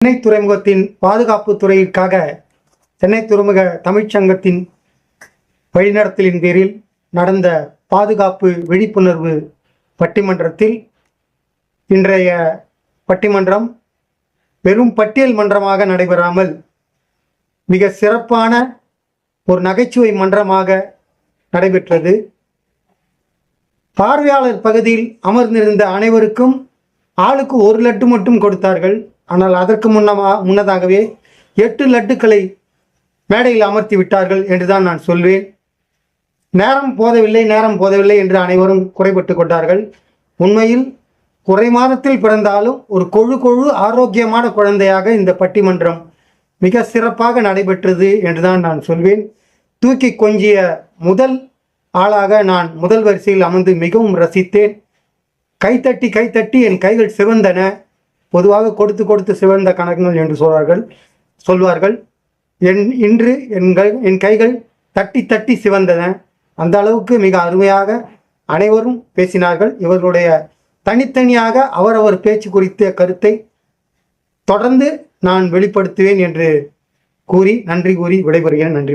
சென்னை துறைமுகத்தின் பாதுகாப்பு துறையிற்காக சென்னை துறைமுக தமிழ்ச்சங்கத்தின் வழிநடத்தலின் பேரில் நடந்த பாதுகாப்பு விழிப்புணர்வு பட்டிமன்றத்தில் இன்றைய பட்டிமன்றம் வெறும் பட்டியல் மன்றமாக நடைபெறாமல் மிக சிறப்பான ஒரு நகைச்சுவை மன்றமாக நடைபெற்றது. பார்வையாளர் பகுதியில் அமர்ந்திருந்த அனைவருக்கும் ஆளுக்கு ஒரு லட்டு மட்டும் கொடுத்தார்கள். ஆனால் அதற்கு முன்னமா முன்னதாகவே எட்டு லட்டுக்களை மேடையில் அமர்த்தி விட்டார்கள் என்றுதான் நான் சொல்வேன். நேரம் போதவில்லை நேரம் போதவில்லை என்று அனைவரும் குறைபட்டு கொண்டார்கள். உண்மையில் குறை மாதத்தில் பிறந்தாலும் ஒரு கொழு கொழு ஆரோக்கியமான குழந்தையாக இந்த பட்டிமன்றம் மிக சிறப்பாக நடைபெற்றது என்றுதான் நான் சொல்வேன். தூக்கி கொஞ்சிய முதல் ஆளாக நான் முதல் வரிசையில் அமர்ந்து மிகவும் ரசித்தேன். கைத்தட்டி கைத்தட்டி என் கைகள் சிவந்தன. பொதுவாக கொடுத்து கொடுத்து சிவந்த கணக்குகள் என்று சொல்வார்கள் சொல்வார்கள். என் இன்று என்கள் என் கைகள் தட்டி தட்டி சிவந்தன. அந்த அளவுக்கு மிக அருமையாக அனைவரும் பேசினார்கள். இவர்களுடைய தனித்தனியாக அவரவர் பேச்சு குறித்த கருத்தை தொடர்ந்து நான் வெளிப்படுத்துவேன் என்று கூறி நன்றி கூறி விடைபெறுகிறேன். நன்றி